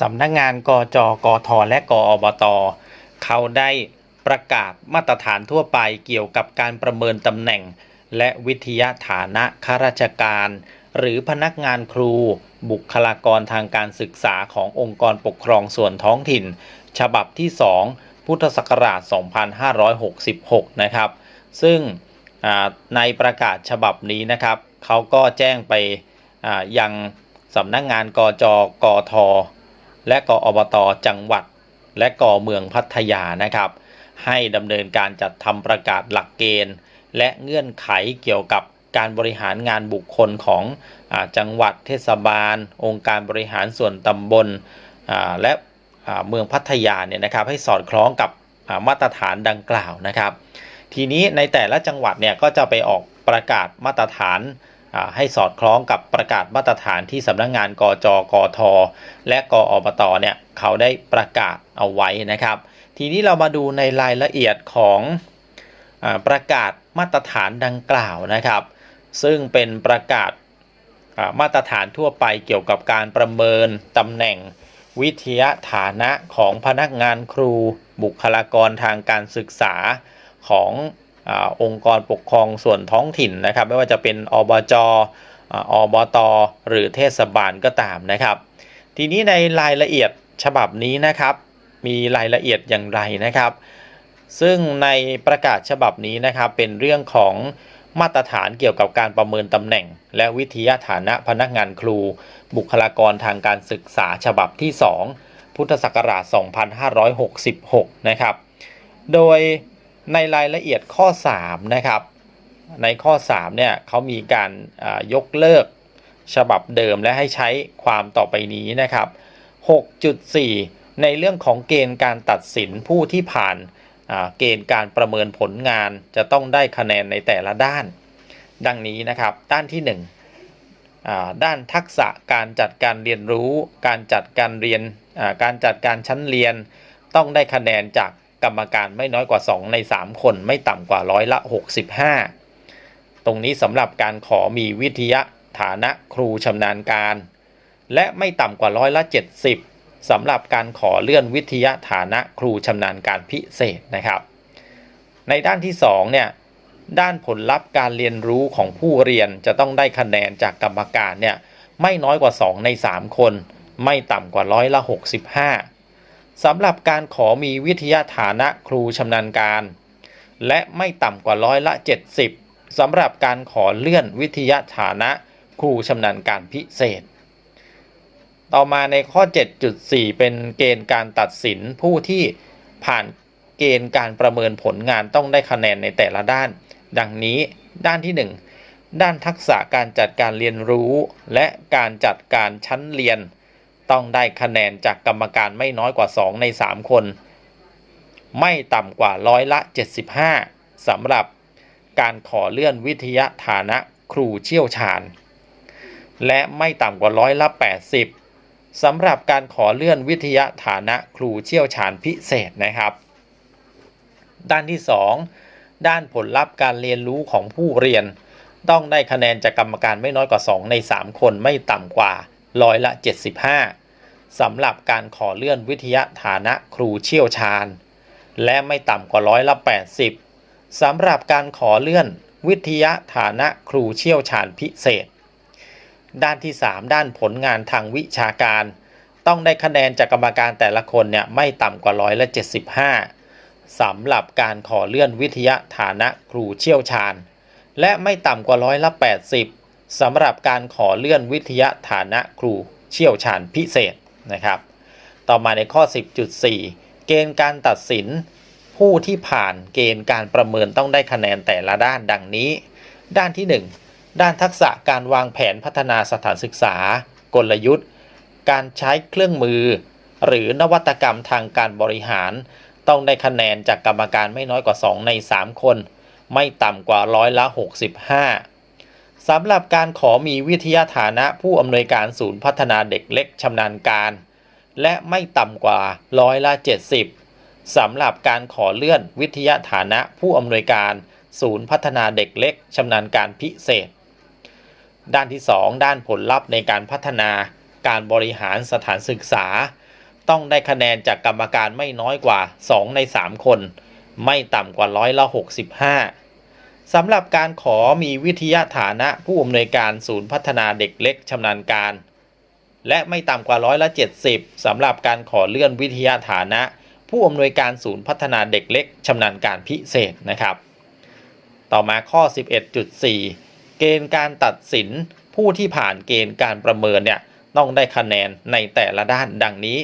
สำนักงานกจกทและกอบต เขาได้ประกาศมาตรฐานทั่วไปเกี่ยวกับการประเมินตำแหน่ง และวิทยาฐานะข้าราชการ หรือพนักงานครู บุคลากรทางการศึกษาขององค์กรปกครองส่วนท้องถิ่น ฉบับที่ 2 พุทธศักราช 2566 นะครับ ซึ่งในประกาศฉบับนี้นะครับ เขาก็แจ้งไปอ่ายังสำนักงานกจกท และกอบตจังหวัด และกอเมืองพัทยานะครับ ให้ดำเนินการจัดทำประกาศหลักเกณฑ์ และเงื่อนไขเกี่ยวกับการบริหารงานบุคคลของอจังหวัดเทศบาล องค์การบริหารส่วนตำบลและเมืองพัทยาเนี่ยนะครับให้สอดคล้องกับมาตรฐานดังกล่าวนะครับ ทีนี้ในแต่ละจังหวัดเนี่ยก็จะไปออกประกาศมาตรฐาน ให้สอดคล้องกับประกาศมาตรฐานที่สำนักงงานกจกท และกอบตเนี่ยเขาได้ประกาศเอาไว้นะครับ ทีนี้เรามาดูในรายละเอียดของอประกาศมาตรฐานดังกล่าวนะครับ ซึ่งเป็นประกาศมาตรฐานทั่วไปเกี่ยวกับการประเมินตำแหน่งวิทยาฐานะของพนักงานครู บุคลากรทางการศึกษาของ อองค์กรปกครองส่วนท้องถิ่นนะครับ ไม่ว่าจะเป็นอบจออบต หรือเทศบาลก็ตามนะครับ ทีนี้ในรายละเอียดฉบับนี้นะครับ มีรายละเอียดอย่างไรนะครับ ซึ่งในประกาศฉบับนี้นะครับเป็นเรื่องของมาตรฐานเกี่ยวกับการประเมินตำแหน่ง และวิทยาฐานะพนักงานครู บุคลากรทางการศึกษาฉบับที่ 2 พุทธศักราช 2566 นะครับ โดย ในรายละเอียดข้อ 3 นะครับ ในข้อ 3 เนี่ยเขามีการยกเลิกฉบับเดิมและให้ใช้ความต่อไปนี้นะครับ 6.4 ในเรื่องของเกณฑ์การตัดสินผู้ที่ผ่านเกณฑ์การประเมินผลงานจะต้องได้คะแนนในแต่ละด้าน ดังนี้นะครับ ด้านที่1อ่าด้านทักษะการจัดการเรียนรู้ การจัดการเรียนการจัดการชั้นเรียน ต้องได้คะแนนจาก รรมการไม่น้อยกว่า 2 ใน 3 คนไม่ต่ำกว่าร้อยละ 65 ตรงนี้สำหรับการขอมีวิทยาฐานะครูชำนาญการ และไม่ต่ำกว่าร้อยละ 70สำหรับการขอเลื่อนวิทยาฐานะครูชำนาญการพิเศษนะครับ ในด้านที่2เนี่ยด้านผลลัพธ์การเรียนรู้ของผู้เรียนจะต้องได้คะแนนจากกรรมการเนี่ยไม่น้อยกว่า 2 ใน 3 คน ไม่ต่ำกว่าร้อยละ 65 สำหรับการขอมีวิทยาฐานะครูชำนาญการ และไม่ต่ำกว่าร้อยละ 70สำหรับการขอเลื่อนวิทยาฐานะครูชำนาญการพิเศษ ต่อมาในข้อ 7.4 เป็นเกณฑ์การตัดสินผู้ที่ผ่านเกณฑ์การประเมินผลงานต้องได้คะแนนในแต่ละด้าน ดังนี้ด้านที่ 1 ด้านทักษะการจัดการเรียนรู้ และการจัดการชั้นเรียน ต้องได้คะแนนจากกรรมการไม่น้อยกว่า 2 ใน 3 คน ไม่ต่ำกว่าร้อยละ 75สำหรับการขอเลื่อนวิทยาฐานะครูเชี่ยวชาญ และไม่ต่ำกว่าร้อยละ 80สำหรับการขอเลื่อนวิทยาฐานะครูเชี่ยวชาญพิเศษนะครับ ด้านที่ 2 ด้านผลลัพธ์การเรียนรู้ของผู้เรียน ต้องได้คะแนนจากกรรมการไม่น้อยกว่า 2 ใน 3 คนไม่ต่ำกว่า ร้อยละ 75สำหรับการขอเลื่อนวิทยาฐานะครูเชี่ยวชาญ และไม่ต่ำกว่าร้อยละ 80สำหรับการขอเลื่อนวิทยาฐานะครูเชี่ยวชาญพิเศษ ด้านที่ 3 ด้านผลงานทางวิชาการ ต้องได้คะแนนจากกรรมการแต่ละคนเนี่ยไม่ต่ำกว่าร้อยละ 75 สำหรับการขอเลื่อนวิทยาฐานะครูเชี่ยวชาญ และไม่ต่ำกว่าร้อยละ 80 สำหรับการขอเลื่อนวิทยาฐานะครูเชี่ยวชาญพิเศษนะครับ ต่อมาในข้อ 10.4 เกณฑ์การตัดสิน ผู้ที่ผ่านเกณฑ์การประเมินต้องได้คะแนนแต่ละด้านดังนี้ ด้านที่ 1 ด้านทักษะการวางแผนพัฒนาสถานศึกษา กลยุทธ์ การใช้เครื่องมือ หรือนวัตกรรมทางการบริหาร ต้องได้คะแนนจากกรรมการไม่น้อยกว่า 2 ใน 3 คน ไม่ต่ำกว่าร้อยละ 65 สำหรับการขอมีวิทยาฐานะผู้อำนวยการศูนย์พัฒนาเด็กเล็กชำนาญการ และไม่ต่ำกว่าร้อยละ 70สำหรับการขอเลื่อนวิทยาฐานะผู้อำนวยการศูนย์พัฒนาเด็กเล็กชำนาญการพิเศษ ด้านที่ 2 ด้านผลลัพธ์ในการพัฒนาการบริหารสถานศึกษา ต้องได้คะแนนจากกรรมการไม่น้อยกว่า 2 ใน 3 คน ไม่ต่ำกว่าร้อยละ 65 สำหรับการขอมีวิทยาฐานะผู้อำนวยการศูนย์พัฒนาเด็กเล็กชำนาญการ และไม่ต่ำกว่าร้อยละ70สำหรับการขอเลื่อนวิทยาฐานะ ผู้อำนวยการศูนย์พัฒนาเด็กเล็กชำนาญการพิเศษนะครับ ต่อมาข้อ 11.4 เกณฑ์การตัดสินผู้ที่ผ่านเกณฑ์การประเมินเนี่ยต้องได้คะแนนในแต่ละด้านดังนี้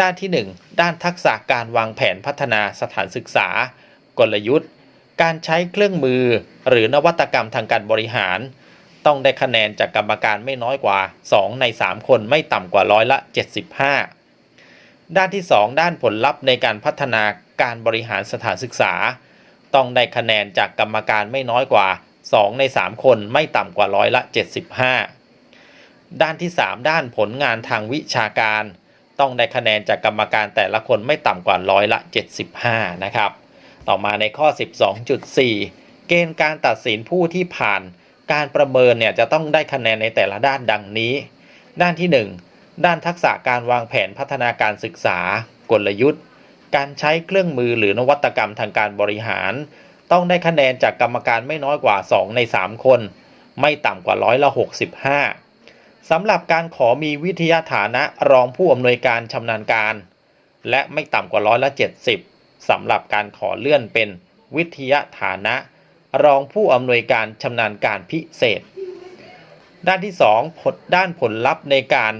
ด้านที่ 1 ด้านทักษะการวางแผนพัฒนาสถานศึกษา กลยุทธ์ การใช้เครื่องมือหรือนวัตกรรมทางการบริหาร ต้องได้คะแนนจากกรรมการไม่น้อยกว่า 2 ใน 3 คนไม่ต่ำกว่าร้อยละ 75 ด้านที่ 2 ด้านผลลัพธ์ในการพัฒนาการบริหารสถานศึกษา ต้องได้คะแนนจากกรรมการไม่น้อยกว่า 2 ใน 3 คนไม่ต่ำกว่าร้อยละ 75 ด้านที่ 3 ด้านผลงานทางวิชาการ ต้องได้คะแนนจากกรรมการแต่ละคนไม่ต่ำกว่าร้อยละ 75 นะครับ ต่อมาในข้อ 12.4 เกณฑ์การตัดสินผู้ที่ผ่าน การประเมินเนี่ยจะต้องได้คะแนนในแต่ละด้านดังนี้ ด้านที่ 1 ด้านทักษะการวางแผนพัฒนาการศึกษา กลยุทธ์ การใช้เครื่องมือหรือนวัตกรรมทางการบริหาร ต้องได้คะแนนจากกรรมการไม่น้อยกว่า 2 ใน 3 คน ไม่ต่ำกว่าร้อยละ65สำหรับการขอมีวิทยาฐานะรองผู้อำนวยการชำนาญการ และไม่ต่ำกว่าร้อยละ70 สำหรับการขอเลื่อนเป็นวิทยาฐานะ รองผู้อำนวยการชำนาญการพิเศษ ด้านที่2ผลด้านผลลัพธ์ในการ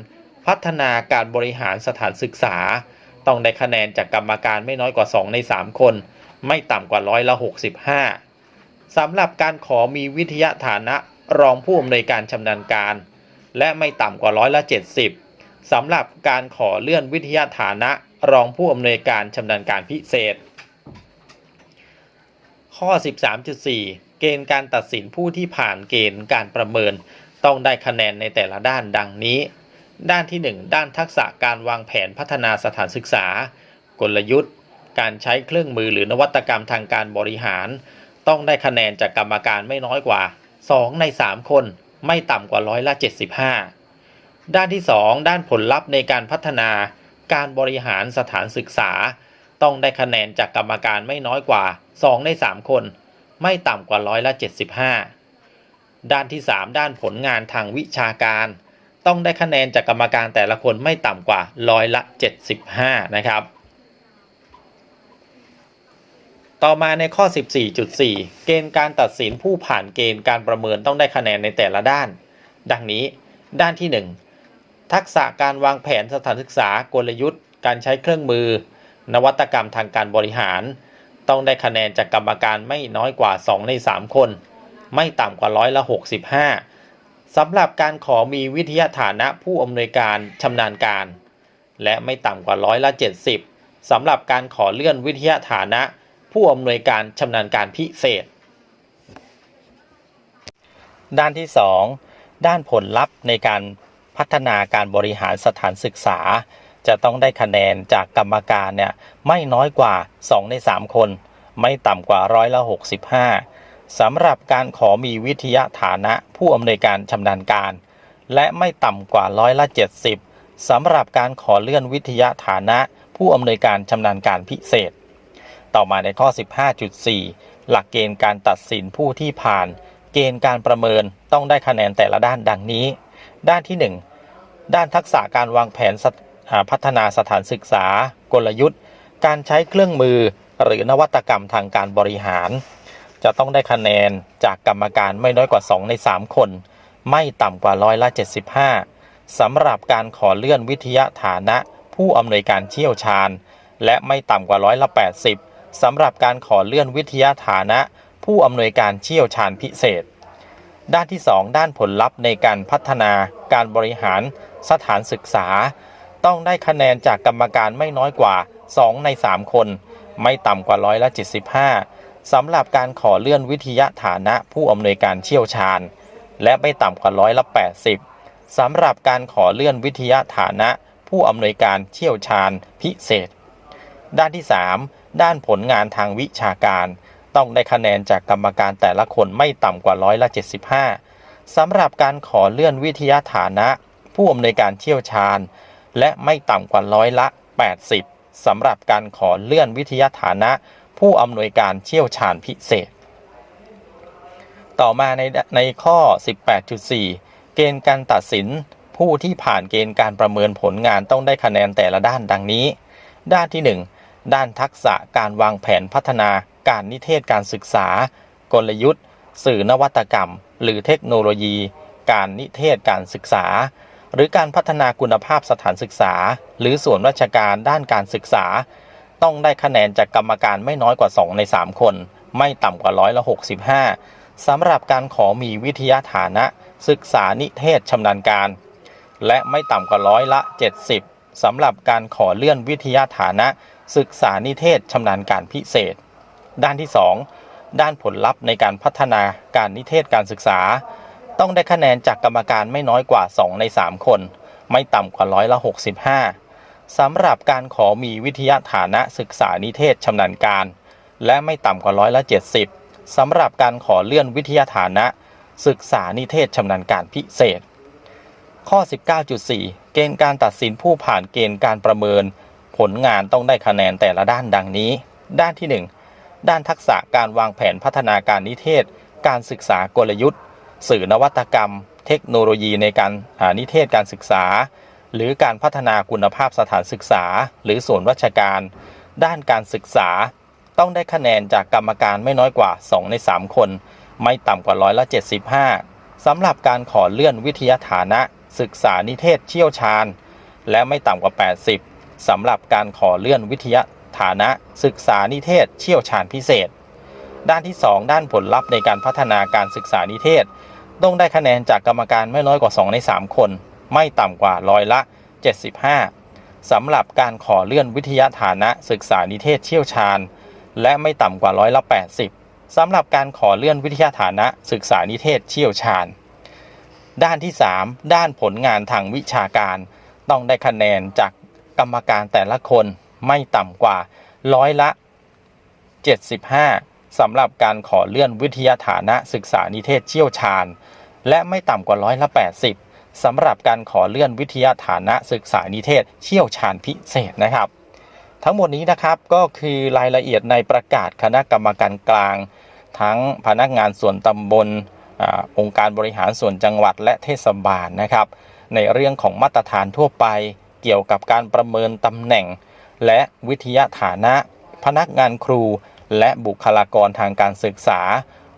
พัฒนาการบริหารสถานศึกษา ต้องได้คะแนนจากกรรมการไม่น้อยกว่า 2 ใน 3 คน ไม่ต่ำกว่าร้อยละ 65สำหรับการขอมีวิทยาฐานะรองผู้อำนวยการชำนาญการ และไม่ต่ำกว่าร้อยละ 70สำหรับการขอเลื่อนวิทยาฐานะ รองผู้อำนวยการชำนาญการพิเศษ ข้อ 13.4 เกณฑ์การตัดสินผู้ที่ผ่านเกณฑ์การประเมิน ต้องได้คะแนนในแต่ละด้านดังนี้ ด้านที่ 1 ด้านทักษะการวางแผนพัฒนาสถานศึกษา กลยุทธ์ การใช้เครื่องมือหรือนวัตกรรมทางการบริหาร ต้องได้คะแนนจากกรรมการไม่น้อยกว่า 2 ใน 3 คน ไม่ต่ำกว่าร้อยละ 75 ด้านที่ 2 ด้านผลลัพธ์ในการพัฒนา การบริหารสถานศึกษา ต้องได้คะแนนจากกรรมการไม่น้อยกว่า 2 ใน 3 คน ไม่ต่ำกว่าร้อยละ 75 ด้านที่ 3 ด้านผลงานทางวิชาการ ต้องได้คะแนนจากกรรมการแต่ละคนไม่ต่ำกว่าร้อยละ 75 นะครับต่อมาในข้อ 14.4 เกณฑ์การตัดสินผู้ผ่านเกณฑ์การประเมินต้องได้คะแนนในแต่ละด้าน ดังนี้ ด้านที่1 ทักษะการวางแผนสถานศึกษากลยุทธ์ การใช้เครื่องมือ นวัตกรรมทางการบริหาร ต้องได้คะแนนจากกรรมการไม่น้อยกว่า 2 ใน 3 คน ไม่ต่ำกว่าร้อยละ 65สำหรับการขอมีวิทยาฐานะผู้อำนวยการชำนาญการ และไม่ต่ำกว่าร้อยละ 70สำหรับการขอเลื่อนวิทยาฐานะ ผู้อำนวยการชำนาญการพิเศษ ด้านที่ 2 ด้านผลลัพธ์ในการ พัฒนาการบริหารสถานศึกษา จะต้องได้คะแนนจากกรรมการเนี่ยไม่น้อยกว่า 2 ใน 3 คน ไม่ต่ำกว่าร้อยละ 65 สำหรับการขอมีวิทยาฐานะผู้อำนวยการชำนาญการ และไม่ต่ำกว่าร้อยละ 70 สำหรับการขอเลื่อนวิทยาฐานะผู้อำนวยการชำนาญการพิเศษ ต่อมาในข้อ 15.4 หลักเกณฑ์การตัดสินผู้ที่ผ่าน เกณฑ์การประเมินต้องได้คะแนนแต่ละด้านดังนี้ ด้านที่ 1 ด้านทักษะการวางแผนพัฒนาสถานศึกษา กลยุทธ์ การใช้เครื่องมือ หรือนวัตกรรมทางการบริหาร จะต้องได้คะแนนจากกรรมการไม่น้อยกว่า 2 ใน 3 คน ไม่ต่ำกว่าร้อยละ 75สำหรับการขอเลื่อนวิทยาฐานะ ผู้อำนวยการเชี่ยวชาญ และไม่ต่ำกว่าร้อยละ 80สำหรับการขอเลื่อนวิทยาฐานะ ผู้อำนวยการเชี่ยวชาญพิเศษ ด้านที่ 2 ด้านผลลัพธ์ในการพัฒนาการบริหารสถานศึกษา ต้องได้คะแนนจากกรรมการไม่น้อยกว่า 2 ใน 3 คน ไม่ต่ำกว่าร้อยละ 75สำหรับการขอเลื่อนวิทยาฐานะผู้อำนวยการเชี่ยวชาญ และไม่ต่ำกว่าร้อยละ 80สำหรับการขอเลื่อนวิทยาฐานะผู้อำนวยการเชี่ยวชาญพิเศษ ด้านที่ 3 ด้านผลงานทางวิชาการ ต้องได้คะแนนจากกรรมการแต่ละคนไม่ต่ำกว่าร้อยละ 75 สำหรับการขอเลื่อนวิทยาฐานะ ผู้อำนวยการเชี่ยวชาญ และไม่ต่ำกว่าร้อยละ 80 สำหรับการขอเลื่อนวิทยาฐานะ ผู้อำนวยการเชี่ยวชาญพิเศษ ต่อมาในในข้อ 18.4 เกณฑ์การตัดสิน ผู้ที่ผ่านเกณฑ์การประเมินผลงานต้องได้คะแนนแต่ละด้านดังนี้ ด้านที่ 1 ด้านทักษะการวางแผนพัฒนา การนิเทศการศึกษา กลยุทธ์ สื่อนวัตกรรม หรือเทคโนโลยี การนิเทศการศึกษา หรือการพัฒนาคุณภาพสถานศึกษา หรือส่วนราชการด้านการศึกษา ต้องได้คะแนนจากกรรมการไม่น้อยกว่า 2 ใน 3 คน ไม่ต่ำกว่าร้อยละ65สำหรับการขอมีวิทยาฐานะ ศึกษานิเทศชำนาญการ และไม่ต่ำกว่าร้อยละ 70สำหรับการขอเลื่อนวิทยาฐานะ ศึกษานิเทศชำนาญการพิเศษ ด้านที่ 2 ด้านผลลัพธ์ในการพัฒนาการนิเทศการศึกษา ต้องได้คะแนนจากกรรมการไม่น้อยกว่า 2 ใน 3 คน ไม่ต่ำกว่าร้อยละ 65 สำหรับการขอมีวิทยาฐานะศึกษานิเทศชำนาญการ และไม่ต่ำกว่าร้อยละ 70 สำหรับการขอเลื่อนวิทยาฐานะ ศึกษานิเทศชำนาญการพิเศษ ข้อ 19.4 เกณฑ์การตัดสินผู้ผ่านเกณฑ์การประเมิน ผลงานต้องได้คะแนนแต่ละด้านดังนี้ ด้านที่ 1 ด้านทักษะการวางแผนพัฒนาการนิเทศ การศึกษากลยุทธ์ สื่อนวัตกรรม เทคโนโลยีในการานิเทศการศึกษา หรือการพัฒนาคุณภาพสถานศึกษา หรือส่วนราชการ ด้านการศึกษา ต้องได้คะแนนจากกรรมการไม่น้อยกว่า 2 ใน 3 คน ไม่ต่ำกว่าร้อยละ75สำหรับการขอเลื่อนวิทยาฐานะ ศึกษานิเทศเชี่ยวชาญ และไม่ต่ำกว่า 80สำหรับการขอเลื่อนวิทยา ฐานะศึกษานิเทศเชี่ยวชาญพิเศษ ด้านที่ 2 ด้านผลลัพธ์ในการพัฒนาการศึกษานิเทศ ต้องได้คะแนนจากกรรมการไม่น้อยกว่า 2 ใน 3 คน ไม่ต่ำกว่าร้อยละ 75สำหรับการขอเลื่อนวิทยาฐานะศึกษานิเทศเชี่ยวชาญ และไม่ต่ำกว่าร้อยละ 80สำหรับการขอเลื่อนวิทยาฐานะศึกษานิเทศเชี่ยวชาญ ด้านที่ 3 ด้านผลงานทางวิชาการ ต้องได้คะแนนจากกรรมการแต่ละคน ไม่ต่ำกว่าร้อยละ 75สำหรับการขอเลื่อนวิทยาฐานะศึกษานิเทศเชี่ยวชาญ และไม่ต่ำกว่าร้อยละ 80สำหรับการขอเลื่อนวิทยาฐานะศึกษานิเทศเชี่ยวชาญพิเศษนะครับ ทั้งหมดนี้นะครับก็คือรายละเอียดในประกาศคณะกรรมการกลาง ทั้งพนักงานส่วนตำบลอองค์การบริหารส่วนจังหวัดและเทศบาลนะครับ ในเรื่องของมาตรฐานทั่วไปเกี่ยวกับการประเมินตำแหน่ง และวิทยาฐานะ พนักงานครู และบุคลากรทางการศึกษา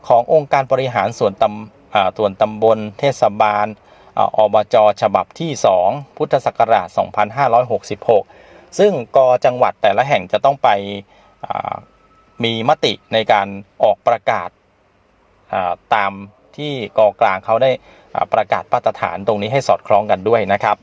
ขององค์การบริหารส่วนตำอ่าส่วนตำบล เทศบาลอบจฉบับที่ 2 พุทธศักราช 2566 ซึ่งกจังหวัดแต่ละแห่งจะต้องไปมีมติในการออกประกาศตามที่กกลางเขาได้ประกาศมาตรฐานตรงนี้ให้สอดคล้องกันด้วยนะครับ